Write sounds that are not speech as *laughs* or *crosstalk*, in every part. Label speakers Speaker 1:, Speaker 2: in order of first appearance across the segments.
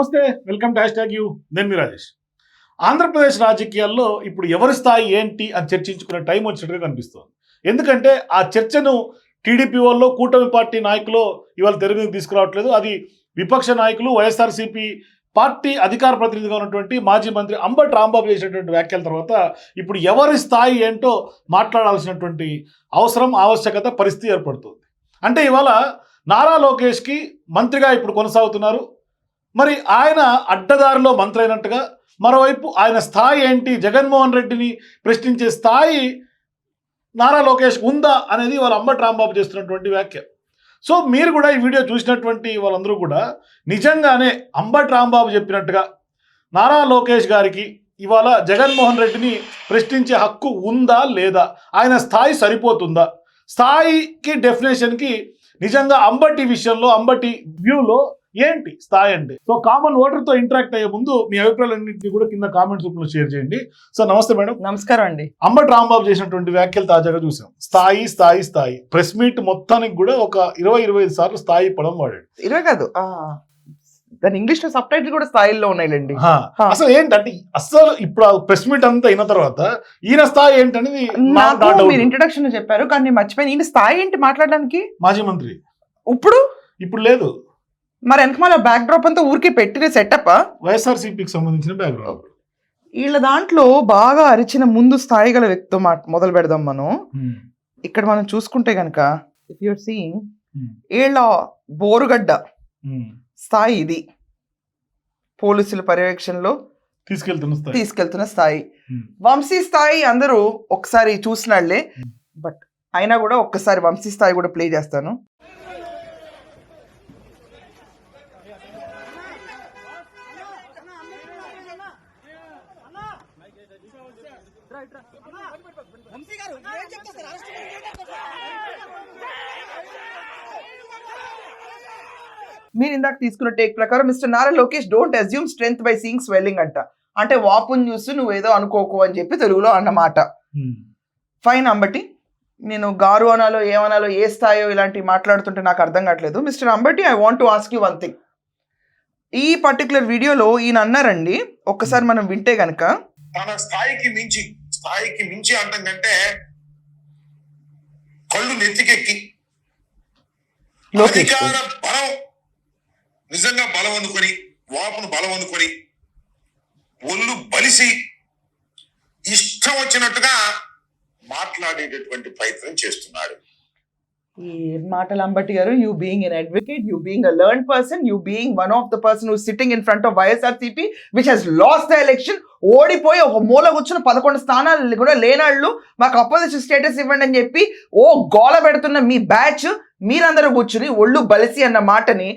Speaker 1: నమస్తే welcome to hashtag U. నేను మీ రాజేష్. ఆంధ్రప్రదేశ్ రాజకీయాల్లో ఇప్పుడు ఎవరి స్థాయి ఏంటి అని చర్చించుకునే టైం వచ్చినట్టుగా కనిపిస్తోంది. ఎందుకంటే ఆ చర్చను టీడీపీ వాళ్ళు కూటమి పార్టీ నాయకులు ఇవాళ తెర మీద తీసుకురావట్లేదు. అది విపక్ష నాయకులు వైఎస్ఆర్సీపీ పార్టీ అధికార ప్రతినిధిగా ఉన్నటువంటి మాజీ మంత్రి అంబటి రాంబాబు చేసినటువంటి వ్యాఖ్యల తర్వాత ఇప్పుడు ఎవరి స్థాయి ఏంటో మాట్లాడాల్సినటువంటి అవసరం ఆవశ్యకత పరిస్థితి ఏర్పడుతుంది. అంటే ఇవాళ నారా లోకేష్కి మంత్రిగా ఇప్పుడు కొనసాగుతున్నారు. మరి ఆయన అడ్డదారిలో మంత్రి అయినట్టుగా మరోవైపు ఆయన స్థాయి ఏంటి? జగన్మోహన్ రెడ్డిని ప్రశ్నించే స్థాయి నారా లోకేష్ ఉందా అనేది వాళ్ళ అంబటి రాంబాబు చేస్తున్నటువంటి వ్యాఖ్య. సో మీరు కూడా ఈ వీడియో చూసినటువంటి వాళ్ళందరూ కూడా నిజంగానే అంబటి రాంబాబు చెప్పినట్టుగా నారా లోకేష్ గారికి ఇవాళ జగన్మోహన్ రెడ్డిని ప్రశ్నించే హక్కు ఉందా లేదా? ఆయన స్థాయి సరిపోతుందా? స్థాయికి డెఫినేషన్కి నిజంగా అంబటి విషయంలో అంబటి వ్యూలో ఏంటి? స్థాయి అంటే సో కామన్ ఓటర్తో ఇంటరాక్ట్ అయ్యే ముందు మీ అభిప్రాయాలన్నింటినీ కూడా కింద కామెంట్స్ రూపంలో షేర్ చేయండి. సో నమస్తే మేడం.
Speaker 2: నమస్కారం అండి.
Speaker 1: అంబటి రాంబాబు చేసినటువంటి వ్యాఖ్యలు తాజాగా చూసాం. స్థాయి స్థాయి స్థాయి. ప్రెస్ మీట్ మొత్తానికి కూడా ఒక ఇరవై ఇరవై ఐదు సార్లు స్థాయి పదం వాడాడు.
Speaker 2: ఇరవై కాదు ఆ, దాని ఇంగ్లీష్లో సబ్ టైటిల్ కూడా స్థాయిలో ఉన్నాయిలేండి.
Speaker 1: అసలు ఏంటంటే అసలు ఇప్పుడు ప్రెస్ మీట్ అంతా అయిన తర్వాత ఈయన స్థాయి ఏంటనేది.
Speaker 2: మీరు ఇంట్రడక్షన్ చెప్పారు కానీ నేను మర్చిపోయాను. ఈయన స్థాయి ఏంటి మాట్లాడడానికి?
Speaker 1: మాజీ మంత్రి.
Speaker 2: ఇప్పుడు?
Speaker 1: ఇప్పుడు లేదు.
Speaker 2: మరి వెనకమాల బ్యాక్ డ్రాప్ అంతా ఊరికి పెట్టిన సెటప్
Speaker 1: వైఎస్ఆర్సీపీకి సంబంధించిన బ్యాక్గ్రౌండ్
Speaker 2: వీళ్ళ దాంట్లో బాగా అరిచిన ముందు స్థాయి గల వ్యక్తితో మా మొదలు పెడదాం మనం. ఇక్కడ మనం చూసుకుంటే గనక ఇఫ్ యూర్ సీయింగ్ వీళ్ళ బోరుగడ్డ స్థాయి ఇది. పోలీసుల పర్యవేక్షణలో
Speaker 1: తీసుకెళ్తున్న
Speaker 2: తీసుకెళ్తున్న స్థాయి. వంశీ స్థాయి అందరూ ఒకసారి
Speaker 1: చూసినాళ్ళే.
Speaker 2: బట్ అయినా కూడా ఒక్కసారి వంశీ స్థాయి కూడా ప్లే చేస్తాను. మీరు ఇందాక తీసుకున్న టేక్ ప్రకారం mister Nara Lokesh don't assume strength by seeing swelling అంట. అంటే వాపుని చూసి నువ్వేదో అనుకోకు అని చెప్పి తెలుగులో అన్నమాట.
Speaker 1: Hmm.
Speaker 2: ఫైన్ అంబటి నేను గారు అనాలో ఏమనాలో ఏ స్థాయో ఇలాంటివి మాట్లాడుతుంటే నాకు అర్థం కావట్లేదు. Mister Ambati I want to ask you one thing ఈ పర్టికులర్ వీడియోలో ఈయన అన్నారండి ఒక్కసారి మనం వింటే గనక.
Speaker 3: తన స్థాయికి మించి స్థాయికి మించి అంటాం కంటే కళ్ళు నెత్తికెక్కి.
Speaker 2: లోకేష్.
Speaker 3: అధికార బలం నిజంగా బలం అనుకొని వాపును బలం అనుకొని ఒళ్ళు బలిసి ఇష్టం వచ్చినట్టుగా మాట్లాడేటటువంటి ప్రయత్నం చేస్తున్నాడు
Speaker 2: ఈ మాటలు అంబటి గారు you being an advocate you being a learn person you being one of the person who sitting in front of YSRCP which he's loss the election ఓడిపోయి ఒక మూల కూర్చున్న పదకొండు స్థానాలు కూడా లేనాళ్ళు మాకు అపోజిషన్ స్టేటస్ ఇవ్వండి అని చెప్పి ఓ గోల పెడుతున్న మీ బ్యాచ్ మీరందరూ కూర్చుని ఒళ్ళు బలిసి అన్న మాటని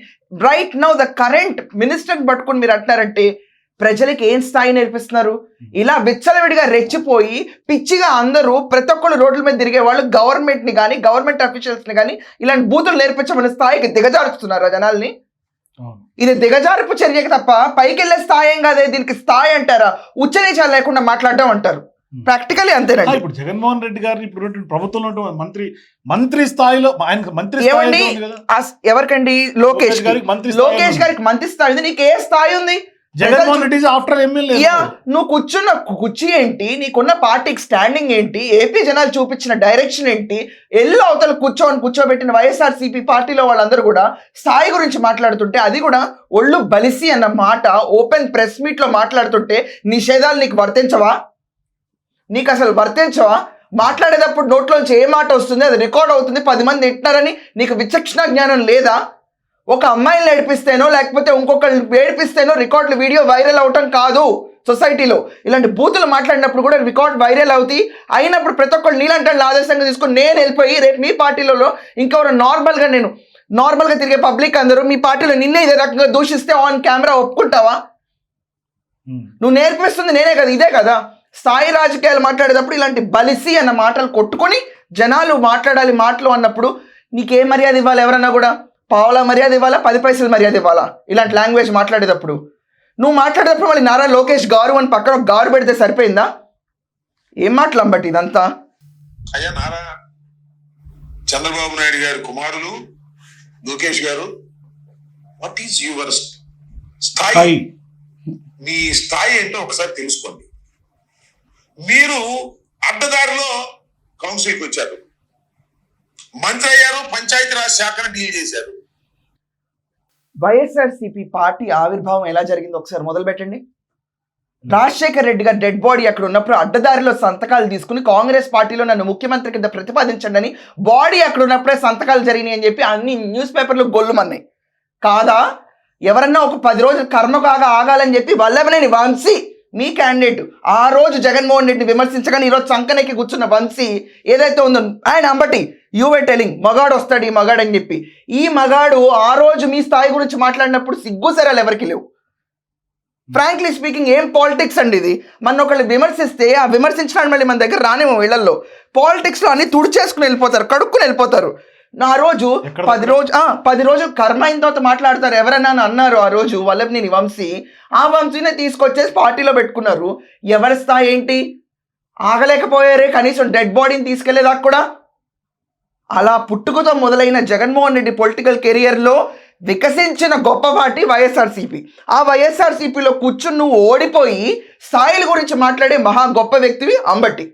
Speaker 2: right now the current minister పట్టుకుని మీరు అంటారంటే ప్రజలకి ఏం స్థాయి నేర్పిస్తున్నారు? ఇలా విచ్చలవిడిగా రెచ్చిపోయి పిచ్చిగా అందరూ ప్రతి ఒక్కళ్ళు రోడ్ల మీద తిరిగే వాళ్ళు గవర్నమెంట్ని కానీ గవర్నమెంట్ అఫీషియల్స్ని కానీ ఇలాంటి బూతులు నేర్పించమని స్థాయికి దిగజారుస్తున్నారు జనాల్ని. ఇది దిగజారుపు చర్యకి తప్ప పైకి వెళ్ళే స్థాయి కాదే? దీనికి స్థాయి అంటారా? ఉచ్చనీచాలు లేకుండా మాట్లాడడం అంటారు. ప్రాక్టికలీ
Speaker 1: ఆ,
Speaker 2: అంతేనండి.
Speaker 1: ఇప్పుడు జగన్మోహన్ రెడ్డి గారిని ఇప్పుడు ప్రభుత్వంలో మంత్రి మంత్రి స్థాయిలో ఆయన మంత్రి
Speaker 2: ఏమండి?
Speaker 1: ఉంది కదా.
Speaker 2: ఆ- ఎవరికండి? లోకేష్.
Speaker 1: గారికి మంత్రి స్థాయి
Speaker 2: లోకేష్
Speaker 1: ఉంది.
Speaker 2: గారికి మంత్రి స్థాయి ఉంది. నీకు ఏ స్థాయి ఉంది.
Speaker 1: జగన్మోహన్ రెడ్డి ఆఫ్టర్ ఎమ్మెల్యే
Speaker 2: యా నువ్వు కూర్చున్న కుర్చీ ఏంటి? నీకున్న పార్టీకి స్టాండింగ్ ఏంటి? ఏపీ జనాలు చూపించిన డైరెక్షన్ ఏంటి? ఎల్లు అవతల కూర్చోని కూర్చోబెట్టిన వైఎస్ఆర్ పార్టీలో వాళ్ళందరూ కూడా స్థాయి గురించి మాట్లాడుతుంటే అది కూడా ఒళ్ళు బలిసి అన్న మాట ఓపెన్ ప్రెస్ మీట్లో మాట్లాడుతుంటే నిషేధాలు నీకు వర్తించవా? నీకు అసలు వర్తించవా? మాట్లాడేటప్పుడు నోట్లోంచి ఏ మాట వస్తుంది? అది రికార్డ్ అవుతుంది పది మంది తింటున్నారని నీకు విచక్షణ జ్ఞానం లేదా? ఒక అమ్మాయిని ఏడిపిస్తేనో లేకపోతే ఇంకొకరిని ఏడిపిస్తేనో రికార్డులు వీడియో వైరల్ అవటం కాదు సొసైటీలో. ఇలాంటి బూతులు మాట్లాడినప్పుడు కూడా రికార్డ్ వైరల్ అవుతాయి. అయినప్పుడు ప్రతి ఒక్కరు నీలంటే ఆదర్శంగా తీసుకొని నేను వెళ్ళిపోయి రేపు మీ పార్టీలలో ఇంకెవరు నార్మల్గా నేను నార్మల్గా తిరిగే పబ్లిక్ అందరూ మీ పార్టీలో నిన్నే ఇదే రకంగా దూషిస్తే ఆన్ కెమెరా ఒప్పుకుంటావా? నువ్వు నేర్పిస్తుంది నేనే కదా ఇదే కదా? స్థాయి రాజకీయాలు మాట్లాడేటప్పుడు ఇలాంటి బలిసి అన్న మాటలు కొట్టుకొని జనాలు మాట్లాడాలి మాటలు అన్నప్పుడు నీకే మర్యాద ఇవ్వాలి ఎవరన్నా కూడా? పావుల మర్యాద ఇవ్వాలా? పది పైసలు మర్యాద ఇవ్వాలా? ఇలాంటి లాంగ్వేజ్ మాట్లాడేటప్పుడు. నువ్వు మాట్లాడేటప్పుడు మళ్ళీ నారా లోకేష్ గారు అని పక్కన ఒక గారు పెడితే సరిపోయిందా? ఏం మాట్లాడంబట్టి ఇదంతా?
Speaker 3: అయ్యా నారా చంద్రబాబు నాయుడు గారి కుమారులు లోకేష్ గారు వాట్ ఈజ్ యువర్ స్థాయి?
Speaker 1: స్థాయి.
Speaker 3: మీ స్థాయి ఏంటో ఒకసారి తెలుసుకోండి. మీరు అడ్డదారిలో కౌన్సిల్కి వచ్చారు. మంత్రి అయ్యారు పంచాయతీరాజ్ శాఖను డీల్ చేశారు.
Speaker 2: వైఎస్ఆర్సీపీ పార్టీ ఆవిర్భావం ఎలా జరిగిందో ఒకసారి మొదలు పెట్టండి. రాజశేఖర్ రెడ్డి గారు డెడ్ బాడీ అక్కడ ఉన్నప్పుడు అడ్డదారిలో సంతకాలు తీసుకుని కాంగ్రెస్ పార్టీలో నన్ను ముఖ్యమంత్రి కింద ప్రతిపాదించండి అని బాడీ అక్కడ ఉన్నప్పుడే సంతకాలు జరిగినాయి అని చెప్పి అన్ని న్యూస్ పేపర్లు గొల్లుమన్నాయి కాదా? ఎవరన్నా ఒక పది రోజులు కర్మ కాగా ఆగాలని చెప్పి వల్లభనేని వంశీ మీ క్యాండిడేట్ ఆ రోజు జగన్మోహన్ రెడ్డిని విమర్శించగానే ఈరోజు చంకనెక్కి కూర్చున్న వంశీ ఏదైతే ఉందో ఆయన అంబటి యూవే టెలింగ్ మగాడు వస్తాడు ఈ మగాడు అని చెప్పి. ఈ మగాడు ఆ రోజు మీ స్థాయి గురించి మాట్లాడినప్పుడు సిగ్గు సరాలు ఎవరికి లేవు. ఫ్రాంక్లీ స్పీకింగ్ ఏం పాలిటిక్స్ అండి ఇది? మన ఒకళ్ళు విమర్శిస్తే ఆ విమర్శించడానికి మళ్ళీ మన దగ్గర రానేమో వీళ్ళల్లో. పాలిటిక్స్లో అన్ని తుడిచేసుకుని వెళ్ళిపోతారు కడుక్కుని వెళ్ళిపోతారు. నా రోజు పది రోజు ఆ, పది రోజులు కర్మ అయిన తర్వాత మాట్లాడతారు. ఎవరన్నా అని అన్నారు ఆ రోజు వల్లభనేని వంశీ. ఆ వంశీనే తీసుకొచ్చేసి పార్టీలో పెట్టుకున్నారు. ఎవరి స్థాయి ఏంటి? ఆగలేకపోయారే కనీసం డెడ్ బాడీని తీసుకెళ్ళేదాకా కూడా? అలా పుట్టుకతో మొదలైన జగన్మోహన్ రెడ్డి పొలిటికల్ కెరియర్లో వికసించిన గొప్ప పార్టీ వైఎస్ఆర్సీపీ. ఆ వైఎస్ఆర్సీపీలో కూర్చుని నువ్వు ఓడిపోయి స్థాయిల గురించి మాట్లాడే మహా గొప్ప వ్యక్తివి అంబటి.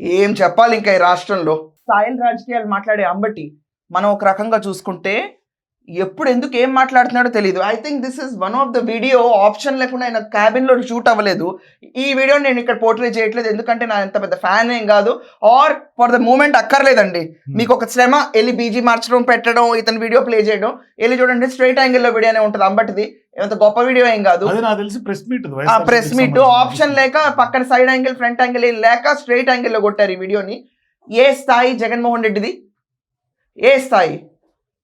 Speaker 2: ఏం చెప్పాలి ఇంకా ఈ రాష్ట్రంలో? స్థాయిల రాజకీయాలు మాట్లాడే అంబటి మనం ఒక రకంగా చూసుకుంటే ఎప్పుడు ఎందుకు ఏం మాట్లాడుతున్నాడో తెలియదు I think this is one of the video option లేకుండా ఆయన క్యాబిన్లో షూట్ అవ్వలేదు. ఈ వీడియో నేను ఇక్కడ పోర్ట్రే చేయట్లేదు. ఎందుకంటే నా ఎంత పెద్ద ఫ్యాన్ ఏం కాదు. ఆర్ ఫర్ ద మూమెంట్ అక్కర్లేదండి. మీకు ఒక శ్రమ వెళ్ళి బీజీ మార్చడం పెట్టడం ఇతని వీడియో ప్లే చేయడం వెళ్ళి చూడండి స్ట్రైట్ యాంగిల్లో వీడియోనే ఉంటుంది అంబటిది. ఎంత గొప్ప వీడియో ఏం కాదు.
Speaker 1: Press meet
Speaker 2: press meet option లేక పక్కన సైడ్ యాంగిల్ ఫ్రంట్ యాంగిల్ లేక స్ట్రైట్ యాంగిల్లో కొట్టారు ఈ వీడియోని ఏ స్థాయి జగన్మోహన్ రెడ్డిది? ఏ స్థాయి?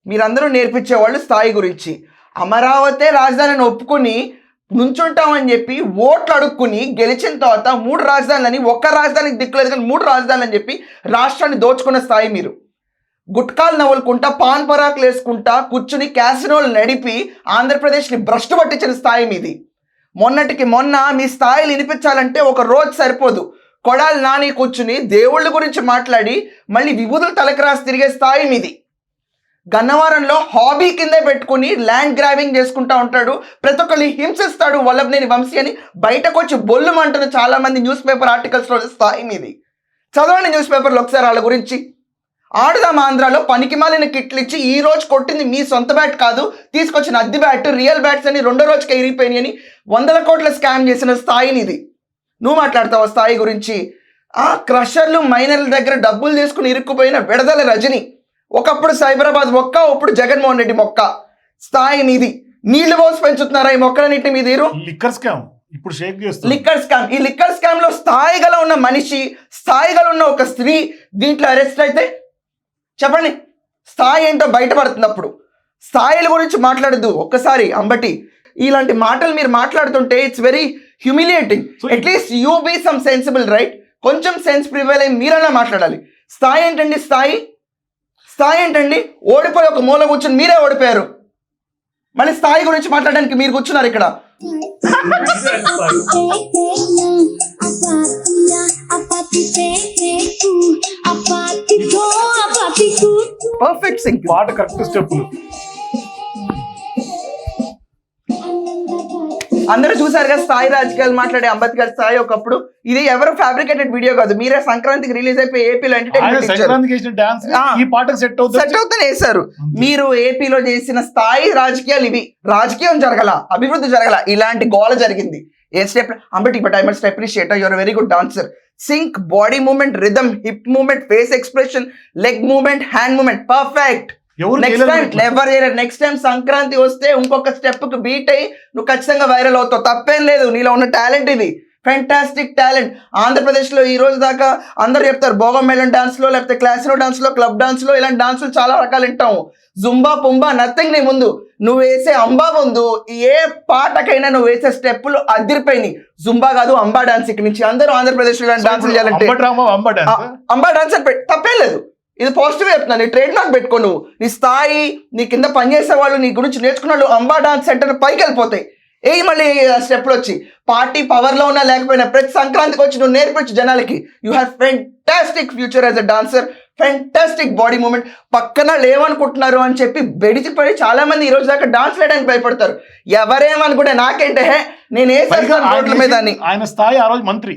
Speaker 2: మీరందరూ నేర్పించేవాళ్ళు స్థాయి గురించి. అమరావతి రాజధానిని ఒప్పుకుని నుంచుంటామని చెప్పి ఓట్లు అడుక్కుని గెలిచిన తర్వాత మూడు రాజధానులని ఒక్క రాజధానికి దిక్కులేదు కానీ మూడు రాజధానులు అని చెప్పి రాష్ట్రాన్ని దోచుకున్న స్థాయి మీరు. గుట్కాలు నవ్వులుకుంటా పాన్ పరాకులు వేసుకుంటా కూర్చుని క్యాసినోలు నడిపి ఆంధ్రప్రదేశ్ని భ్రష్టు పట్టించిన స్థాయి మీది. మొన్నటికి మొన్న మీ స్థాయిలు వినిపించాలంటే ఒక రోజు సరిపోదు. కొడాలి నాని కూర్చుని దేవుళ్ళ గురించి మాట్లాడి మళ్ళీ విభూతులు తలకరాసి తిరిగే స్థాయి మీది. గన్నవరంలో హాబీ కిందే పెట్టుకుని ల్యాండ్ గ్రాబింగ్ చేసుకుంటా ఉంటాడు. ప్రతి ఒక్కరిని హింసిస్తాడు వల్లభనేని వంశీ అని. బయటకు వచ్చి బొల్లుమంటున్న చాలా మంది న్యూస్ పేపర్ ఆర్టికల్స్లో స్థాయి మీది. చదవండి న్యూస్ పేపర్లు ఒకసారి వాళ్ళ గురించి. ఆడుదాం ఆంధ్రాలో పనికిమాలిన కిట్లు ఇచ్చి ఈ రోజు కొట్టింది మీ సొంత బ్యాట్ కాదు. తీసుకొచ్చిన అద్దె బ్యాట్ రియల్ బ్యాట్స్ అని రెండో రోజుకి ఎగిరిపోయినాయి అని వందల కోట్ల స్కామ్ చేసిన స్థాయిని ఇది నువ్వు మాట్లాడతావు స్థాయి గురించి? ఆ క్రషర్లు మైనర్ల దగ్గర డబ్బులు తీసుకుని ఇరుక్కుపోయిన విడదల రజని. ఒకప్పుడు సైబరాబాద్ మొక్క ఇప్పుడు జగన్మోహన్ రెడ్డి మొక్క. స్థాయి నీది. నీళ్ళు పోసి పెంచుతున్నారా ఈ మొక్కలన్నింటినీ మీ తీరు?
Speaker 1: లిక్కర్ స్కామ్ ఇప్పుడు షేక్ చేస్తుంది
Speaker 2: లిక్కర్ స్కామ్ ఈ లిక్కర్ స్కామ్లో స్థాయి గల ఉన్న మనిషి స్థాయి గల ఉన్న ఒక స్త్రీ దీంట్లో అరెస్ట్ అయితే? చెప్పండి. స్థాయి ఏంటో బయటపడుతున్నప్పుడు. స్థాయిల గురించి మాట్లాడద్దు. ఒక్కసారి అంబటి ఇలాంటి మాటలు మీరు మాట్లాడుతుంటే it's very humiliating at least you be some sensible right కొంచెం సెన్స్ ప్రివైల్ అయి మీరన్నా మాట్లాడాలి. స్థాయి ఏంటండి? స్థాయి? స్థాయి ఏంటండి? ఓడిపోయి ఒక మూల కూర్చొని మీరే ఓడిపోయారు. మళ్ళీ స్థాయి గురించి మాట్లాడడానికి మీరు కూర్చున్నారు ఇక్కడ. Perfect sync.
Speaker 1: పాట కరెక్ట్ స్టెప్పులు.
Speaker 2: అందరూ చూసారు కదా స్థాయి రాజకీయాలు మాట్లాడే అంబేద్కర్ స్థాయి ఒకప్పుడు. ఇది ఎవరు ఫ్యాబ్రికేటెడ్ వీడియో కాదు. మీరే సంక్రాంతికి రిలీజ్ అయిపోయి ఏపీలో ఎంటర్టైన్మెంట్
Speaker 1: సెట్ అవుతుంది.
Speaker 2: మీరు ఏపీలో చేసిన స్థాయి రాజకీయాలు ఇవి. రాజకీయం జరగల అభివృద్ధి జరగల. ఇలాంటి గోల జరిగింది. A step Ambati but I must appreciate your very good dancer sync body movement rhythm hip movement face expression leg movement hand movement perfect next time చేయలేదు నెక్స్ట్ టైం సంక్రాంతి వస్తే ఇంకొక స్టెప్కు బీట్ అయ్యి నువ్వు ఖచ్చితంగా వైరల్ అవుతావు. తప్పేం లేదు. నీలో ఉన్న టాలెంట్ ఇది. ఫెంటాస్టిక్ టాలెంట్ ఆంధ్రప్రదేశ్లో ఈ రోజు దాకా అందరు చెప్తారు భోగం మేళన్ డాన్స్లో లేకపోతే క్లాసినో డాన్స్లో క్లబ్ డాన్స్లో ఇలాంటి డాన్సులు చాలా రకాలు వింటాము. జుంబా పుంబా నథింగ్ నీ ముందు. నువ్వు వేసే అంబా ముందు ఏ పాటకైనా నువ్వు వేసే స్టెప్పులు అదిరిపోయినాయి. జుంబా కాదు అంబా డాన్స్ ఇక్కడ నుంచి. అందరూ ఆంధ్రప్రదేశ్లో ఇలాంటి డాన్సులు చేయాలంటే
Speaker 1: అంబ డాన్స్
Speaker 2: డాన్స్ అని తప్పేం లేదు. ఇది పాజిటివ్ చెప్తున్నా నీ ట్రేడ్ మార్క్ పెట్టుకో నువ్వు. నీ స్థాయి నీ కింద పనిచేసే వాళ్ళు నీ గురించి నేర్చుకున్న వాళ్ళు అంబా డాన్స్ సెంటర్ పైకి వెళ్ళిపోతాయి ఏ మళ్ళీ స్టెప్లు వచ్చి పార్టీ పవర్లో ఉన్నా లేకపోయినా ప్రతి సంక్రాంతికి వచ్చి నువ్వు నేర్పించు జనాలకి. You have fantastic future as a dancer fantastic body movement పక్కన లేవనుకుంటున్నారు అని చెప్పి బెడిచిపడి చాలా మంది ఈ రోజు దాకా డాన్స్ వేయడానికి భయపడతారు. ఎవరేమనుకుంటే నాకేంటే హే నేను ఏ రోడ్ల మీద అని.
Speaker 1: ఆయన- స్థాయి ఆ రోజు మంత్రి.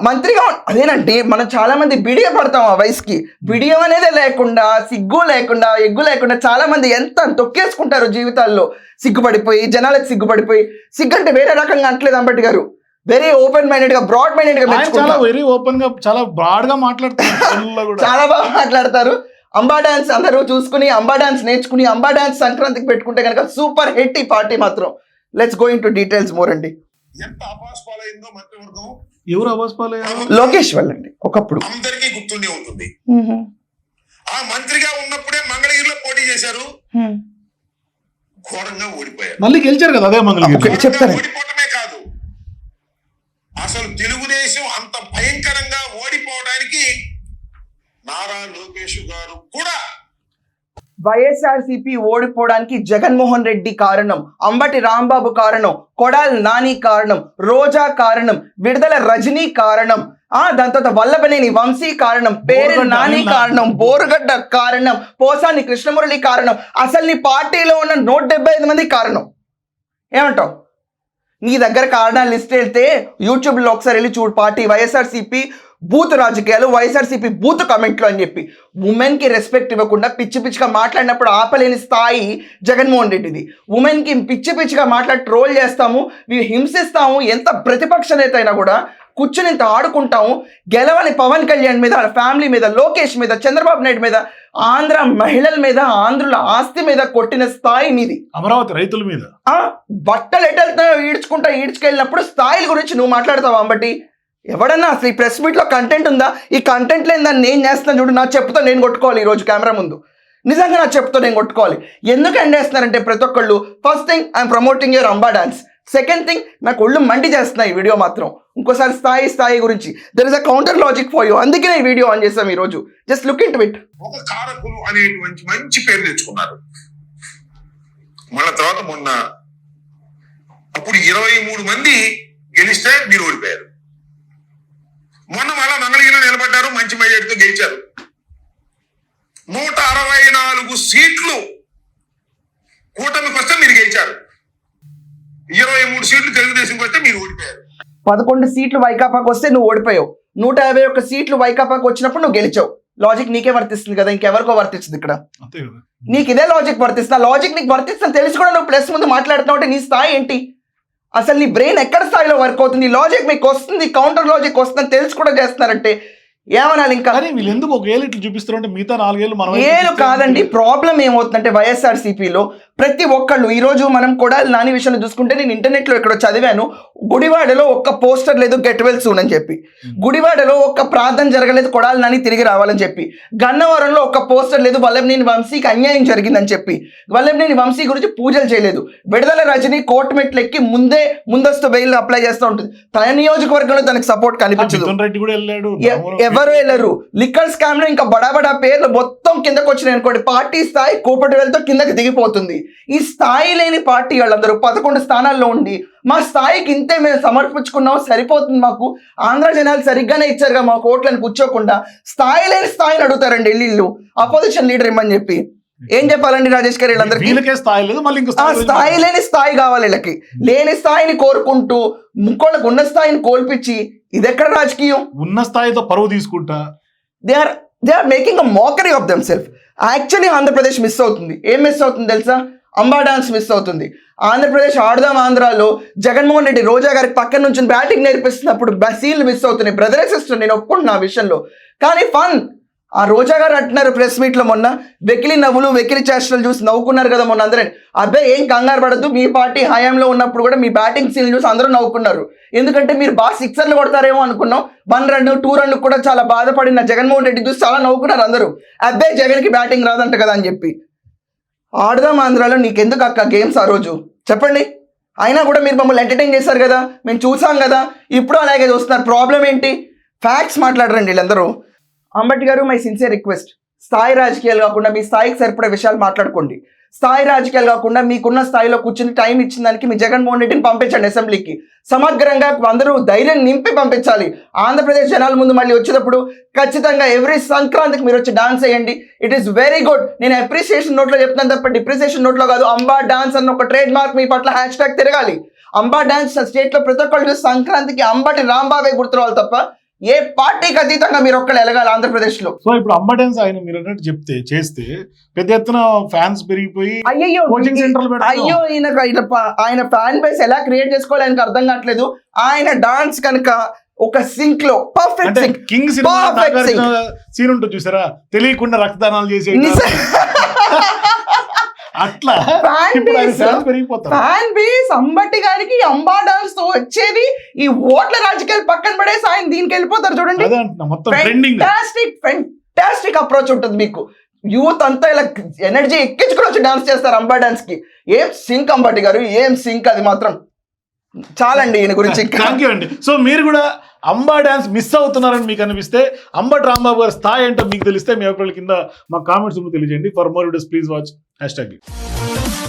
Speaker 2: మంత్రిగా అదేనండి మనం చాలా మంది బిడియ పడతాం ఆ వయసుకి. బిడియం అనేది లేకుండా సిగ్గు లేకుండా ఎగ్గు లేకుండా చాలా మంది ఎంత తొక్కేసుకుంటారు జీవితాల్లో. సిగ్గుపడిపోయి జనాలకు సిగ్గుపడిపోయి సిగ్గు అంటే వేరే రకంగా అంటలేదు అంబటి గారు. వెరీ ఓపెన్ మైండెడ్గా బ్రాడ్
Speaker 1: మైండెడ్గా చాలా వెరీ ఓపెన్గా చాలా బ్రాడ్గా *laughs* కూడా.
Speaker 2: చాలా బాగా మాట్లాడతారు. అంబా డాన్స్ అందరూ చూసుకుని అంబా డాన్స్ నేర్చుకుని అంబా డాన్స్ సంక్రాంతికి పెట్టుకుంటే కనుక సూపర్ హిట్ ఈ పార్టీ మాత్రం. Let's going to details more అండి.
Speaker 3: ఎంత అపాస్పాలైందో మంత్రివర్గం
Speaker 1: ఎవరు అవాస్పాలయ్యారు
Speaker 2: లోకేష్ వెళ్ళండి ఒకప్పుడు.
Speaker 3: అందరికీ గుర్తుండే ఉంటుంది. ఆ మంత్రిగా ఉన్నప్పుడే మంగళగిరిలో పోటీ చేశారు. ఘోరంగా ఓడిపోయారు.
Speaker 1: మళ్ళీ గెలిచారు కదా అదే. మంగళగిరి
Speaker 2: చెప్తాను.
Speaker 3: ఓడిపోవటమే కాదు. అసలు తెలుగుదేశం అంత భయంకరంగా ఓడిపోవడానికి నారా లోకేష్ గారు కూడా
Speaker 2: వైఎస్ఆర్సీపీ ఓడిపోవడానికి జగన్మోహన్ రెడ్డి కారణం అంబటి రాంబాబు కారణం కొడాల్ నాని కారణం రోజా కారణం విడుదల రజనీ కారణం ఆ దాని తర్వాత వల్లభనేని వంశీ కారణం పేరు నాని కారణం బోరుగడ్డ కారణం పోసాని కృష్ణమురళి కారణం అసలు నీ పార్టీలో ఉన్న నూట డెబ్బై ఐదు మంది కారణం. ఏమంటావు? నీ దగ్గర కారణాలు లిస్ట్ వెళ్తే యూట్యూబ్లో ఒకసారి వెళ్ళి చూడు పార్టీ వైఎస్ఆర్సీపీ బూత్ రాజకీయాలు వైఎస్ఆర్సీపీ బూత్ కమెంట్లు అని చెప్పి ఉమెన్కి రెస్పెక్ట్ ఇవ్వకుండా పిచ్చి పిచ్చిగా మాట్లాడినప్పుడు ఆపలేని స్థాయి జగన్మోహన్ రెడ్డిది. ఉమెన్కి పిచ్చి పిచ్చిగా మాట్లాడి ట్రోల్ చేస్తాము మేము హింసిస్తాము ఎంత ప్రతిపక్ష నేత అయినా కూడా కూర్చుని ఇంత ఆడుకుంటాము గెలవని పవన్ కళ్యాణ్ మీద ఫ్యామిలీ మీద లోకేష్ మీద చంద్రబాబు నాయుడు మీద ఆంధ్ర మహిళల మీద ఆంధ్రుల ఆస్తి మీద కొట్టిన స్థాయి నీది
Speaker 1: అమరావతి రైతుల మీద.
Speaker 2: బట్టలు ఎటెళ్తా ఈడ్చుకుంటా ఈడ్చుకెళ్ళినప్పుడు స్థాయిల గురించి నువ్వు మాట్లాడతావా అంబటి? ఎవడన్నా అసలు ఈ ప్రెస్ మీట్లో కంటెంట్ ఉందా? ఈ కంటెంట్ లేదని నేను చేస్తాను చూడు నా చెప్పుతో నేను కొట్టుకోవాలి ఈరోజు కెమెరా ముందు. నిజంగా నా చెప్పుతో నేను కొట్టుకోవాలి. ఎందుకు ఎండ్ చేస్తున్నారంటే ప్రతి ఒక్కళ్ళు first thing I'm promoting your Amba dance second thing నాకు ఒళ్ళు మండి చేస్తున్నాయి ఈ వీడియో మాత్రం. ఇంకోసారి స్థాయి స్థాయి గురించి. There is a counter logic for you అందుకే ఈ వీడియో ఆన్ చేసాం రోజు. Just look in to it
Speaker 3: ఒక కారకులు అనేటువంటి మంచి పేరు తెచ్చుకున్నారు. మళ్ళీ తర్వాత మొన్న అప్పుడు ఇరవై మూడు మంది గెలిస్తే మీరు ఓడిపోయారు. మొన్న మళ్ళా మంగళగిరిలో నిలబడ్డారు మంచి మెజార్టీతో గెలిచారు. నూట అరవై నాలుగు సీట్లు కూటమికి వస్తే మీరు గెలిచారు. ఇరవై మూడు సీట్లు తెలుగుదేశంకి వస్తే మీరు ఓడిపోయారు.
Speaker 2: పదకొండు సీట్లు వైకాపాకు వస్తే నువ్వు ఓడిపోయావు. నూట యాభై ఒక్క సీట్లు వైకాపాకు వచ్చినప్పుడు నువ్వు గెలిచావు. లాజిక్ నీకే వర్తిస్తుంది కదా ఇంకెవరికో వర్తిస్తుంది ఇక్కడ.
Speaker 1: అంతే కదా.
Speaker 2: నీకు ఇదే లాజిక్ వర్తిస్తుంది. లాజిక్ నీకు వర్తిస్తుంది తెలిసి కూడా నువ్వు ప్లస్ ముందు మాట్లాడుతున్నావు అంటే నీ స్థాయి ఏంటి? అసలు నీ బ్రెయిన్ ఎక్కడ స్థాయిలో వర్క్ అవుతుంది? లాజిక్ మీకు వస్తుంది కౌంటర్ లాజిక్ వస్తుందని తెలిసి కూడా చేస్తున్నారంటే ఏమనాలి ఇంకా?
Speaker 1: వీళ్ళు ఎందుకు ఒక ఏళ్ళు ఇట్లా చూపిస్తారు అంటే మిగతా నాలుగేళ్ళు మనం
Speaker 2: ఏలు కాదండి ప్రాబ్లం ఏమవుతుందంటే వైఎస్ఆర్సీపీలో ప్రతి ఒక్కళ్ళు ఈ రోజు మనం కూడా నాని విషయంలో చూసుకుంటే నేను ఇంటర్నెట్లో ఇక్కడ చదివాను గుడివాడలో ఒక్క పోస్టర్ లేదు గెట్ వెల్ సూన్ అని చెప్పి. గుడివాడలో ఒక్క ప్రార్థన జరగలేదు కొడాలి నాని తిరిగి రావాలని చెప్పి. గన్నవరంలో ఒక్క పోస్టర్ లేదు వల్లభనేని వంశీకి అన్యాయం జరిగిందని చెప్పి. వల్లభనేని వంశీ గురించి పూజలు చేయలేదు. విడుదల రజని కోర్టు మెట్లు ఎక్కి ముందే ముందస్తు బెయిల్ అప్లై చేస్తూ ఉంటుంది. తన నియోజకవర్గంలో తనకి సపోర్ట్ కనిపించదు. ఎవరు వెళ్ళరు. లిక్కర్ స్కామ్లో ఇంకా బడా బడా పేర్లు మొత్తం కిందకు వచ్చినాయి అనుకోండి. పార్టీ స్థాయి కూపటి వెళ్తూ కిందకి దిగిపోతుంది. ఈ స్థాయి లేని పార్టీ వాళ్ళందరూ పదకొండు స్థానాల్లో ఉండి మా స్థాయికి ఇంతే మేము సమర్పించుకున్నాం సరిపోతుంది మాకు. ఆంధ్ర జనాలు సరిగ్గానే ఇచ్చారుగా మాకు ఓట్లను కూర్చోకుండా స్థాయి లేని స్థాయిని అడుగుతారండి వీళ్ళు అపోజిషన్ లీడర్ ఇమ్మని చెప్పి? ఏం చెప్పాలండి రాజేష్ గారు వీళ్ళందరికీ?
Speaker 1: వీళ్ళకే స్థాయి లేదు మళ్ళీ స్థాయి
Speaker 2: లేని స్థాయి కావాలి వీళ్ళకి. లేని స్థాయిని కోరుకుంటూ ఇంకోళ్ళకు ఉన్న స్థాయిని కోల్పించి ఇది ఎక్కడ రాజకీయం?
Speaker 1: ఉన్న స్థాయితో పరువు తీసుకుంటా.
Speaker 2: They are they are making a mockery of them self actually Andhra Pradesh miss అవుతుంది. ఏం మిస్ అవుతుంది తెలుసా? అంబా డాన్స్ మిస్ అవుతుంది. ఆంధ్రప్రదేశ్ ఆడదాం ఆంధ్రాలో జగన్మోహన్ రెడ్డి రోజా గారికి పక్కన నుంచి బ్యాటింగ్ నేర్పిస్తున్నప్పుడు సీన్లు మిస్ అవుతున్నాయి. బ్రదర్ సిస్టర్ నేను ఒప్పుకుంటున్నా ఆ విషయంలో. కానీ ఫన్ ఆ రోజా గారు అంటున్నారు ప్రెస్ మీట్లో మొన్న వెకిలి నవ్వులు వెకిలి చేష్టలు చూసి నవ్వుకున్నారు కదా మొన్న అందరూ. అబ్బాయి ఏం కంగారు పడద్దు మీ పార్టీ హయాంలో ఉన్నప్పుడు కూడా మీ బ్యాటింగ్ సీన్ చూసి అందరూ నవ్వుకున్నారు. ఎందుకంటే మీరు బాగా సిక్సర్లు కొడతారేమో అనుకున్నాం. వన్ రన్ టూ రన్ కూడా చాలా బాధపడిన జగన్మోహన్ రెడ్డి చూసి చాలా నవ్వుకున్నారు అందరూ. అబ్బాయి జగన్కి బ్యాటింగ్ రాదంట కదా అని చెప్పి. ఆడదాం ఆంధ్రాలో నీకెందుకు అక్క గేమ్స్ ఆ రోజు? చెప్పండి. అయినా కూడా మీరు మమ్మల్ని ఎంటర్టైన్ చేశారు కదా మేము చూసాం కదా. ఇప్పుడు అలాగే చూస్తున్నారు. ప్రాబ్లం ఏంటి? ఫ్యాక్ట్స్ మాట్లాడరండి వీళ్ళందరూ. అంబటి గారు మై సిన్సియర్ రిక్వెస్ట్ స్థాయి రాజకీయాలు కాకుండా మీ స్థాయికి సరిపడే విషయాలు మాట్లాడుకోండి. స్థాయి రాజకీయాలు కాకుండా మీకున్న స్థాయిలో కూర్చుని టైం ఇచ్చిన దానికి మీ జగన్మోహన్ రెడ్డిని పంపించండి అసెంబ్లీకి. సమగ్రంగా అందరూ ధైర్యం నింపి పంపించాలి. ఆంధ్రప్రదేశ్ జనాల ముందు మళ్ళీ వచ్చేటప్పుడు ఖచ్చితంగా ఎవ్రీ సంక్రాంతికి మీరు వచ్చి డాన్స్ వేయండి ఇట్ ఈస్ వెరీ గుడ్ నేను అప్రిసియేషన్ నోట్లో చెప్తున్నాను తప్ప డిప్రిసియేషన్ నోట్లో కాదు అంబా డాన్స్ అన్న ఒక ట్రేడ్ మార్క్ మీ పట్ల హ్యాష్ ట్యాగ్ తిరగాలి. అంబా డాన్స్ స్టేట్లో ప్రతి ఒక్కళ్ళు సంక్రాంతికి అంబటి రాంబాబే గుర్తురావాలి తప్ప ఏ పార్టీకి అతీతంగా మీరు ఒక్కళ్ళు ఎలగాలి ఆంధ్రప్రదేశ్లో
Speaker 1: సో ఇప్పుడు అంబటెన్స్ ఆయన మీరు అన్నట్టు చెప్తే చేస్తే పెద్ద ఎత్తున ఫ్యాన్స్ పెరిగిపోయి
Speaker 2: అయ్యో
Speaker 1: కోచింగ్ సెంటర్లు
Speaker 2: అయ్యో ఈయన ఆయన ఫ్యాన్ బేస్ ఎలా క్రియేట్ చేసుకోవాలి ఆయనకు అర్థం కావట్లేదు. ఆయన డాన్స్ కనుక ఒక సింక్లో పర్ఫెక్ట్ సింక్
Speaker 1: కింగ్ సీన్ ఉంటుంది చూసారా? తెలియకుండా రక్తదానాలు చేసే అట్లా.
Speaker 2: ఫ్యాన్ బేస్ అంబటి గారికి అంబా డాన్స్తో వచ్చేది ఈ ఓట్ల రాజకీయాలు పక్కన పడేసి ఆయన దీనికి వెళ్ళిపోతారు చూడండి. ఫెంటాస్టిక్ ఫెంటాస్టిక్ అప్రోచ్ ఉంటుంది మీకు. యూత్ అంతా ఇలా ఎనర్జీ ఎక్కించుకుని వచ్చి డాన్స్ చేస్తారు అంబా డాన్స్కి. ఏం సింక్ అంబటి గారు ఏం సింక్ అది మాత్రం. చాలండి ఈయన గురించి.
Speaker 1: థ్యాంక్ యూ అండి. సో మీరు కూడా అంబా డ్యాన్స్ మిస్ అవుతున్నారని మీకు అనిపిస్తే అంబట్ రాంబాబు గారి స్థాయి ఏంటో మీకు తెలిస్తే మీ అభిప్రాయాల కింద మా కామెంట్స్ తెలియజేయండి. For more videos please watch hashtag